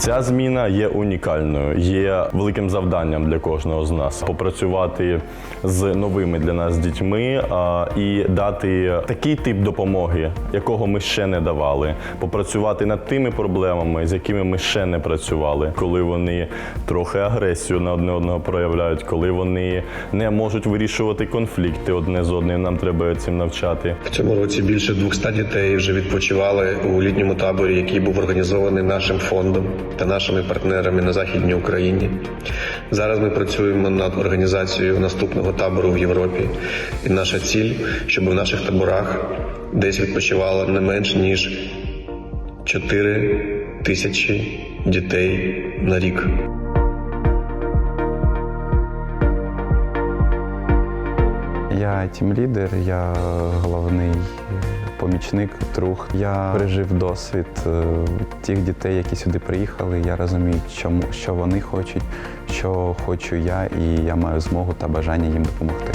Ця зміна є унікальною, є великим завданням для кожного з нас попрацювати з новими для нас дітьми і дати такий тип допомоги, якого ми ще не давали, попрацювати над тими проблемами, з якими ми ще не працювали, коли вони трохи агресію на одне одного проявляють, коли вони не можуть вирішувати конфлікти одне з одним. Нам треба цим навчати. В цьому році більше 200 дітей вже відпочивали у літньому таборі, який був організований нашим фондом та нашими партнерами на західній Україні. Зараз ми працюємо над організацією наступного табору в Європі. І наша ціль, щоб в наших таборах десь відпочивало не менш ніж 4 тисячі дітей на рік. Я тімлідер, я головний помічник, друг. Я пережив досвід е, тих дітей, які сюди приїхали. Я розумію, чому що вони хочуть, що хочу я, і я маю змогу та бажання їм допомогти.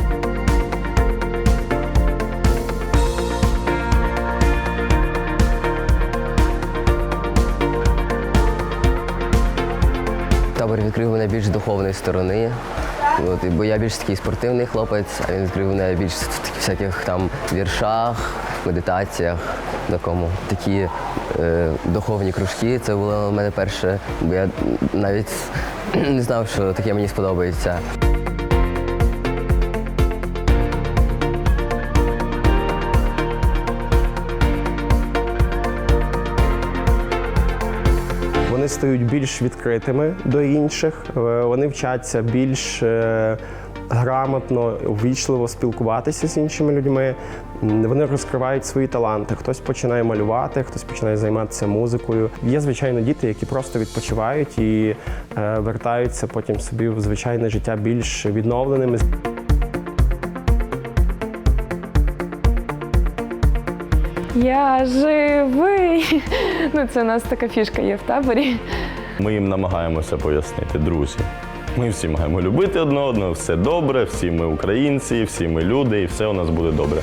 Табор відкрив мене більш духовної сторони. От, бо я більш такий спортивний хлопець, а він відкрив мене більш в всяких там віршах, медитаціях, такому. Такі е, духовні кружки. Це було в мене перше, бо я навіть не знав, що таке мені сподобається. Вони стають більш відкритими до інших, е, вони вчаться більш е, грамотно, ввічливо спілкуватися з іншими людьми. Вони розкривають свої таланти. Хтось починає малювати, хтось починає займатися музикою. Є, звичайно, діти, які просто відпочивають і е, вертаються потім собі в звичайне життя більш відновленими. Я живий. Ну, це у нас така фішка є в таборі. Ми їм намагаємося пояснити, друзі. Ми всі маємо любити одне одного, все добре, всі ми українці, всі ми люди, і все у нас буде добре.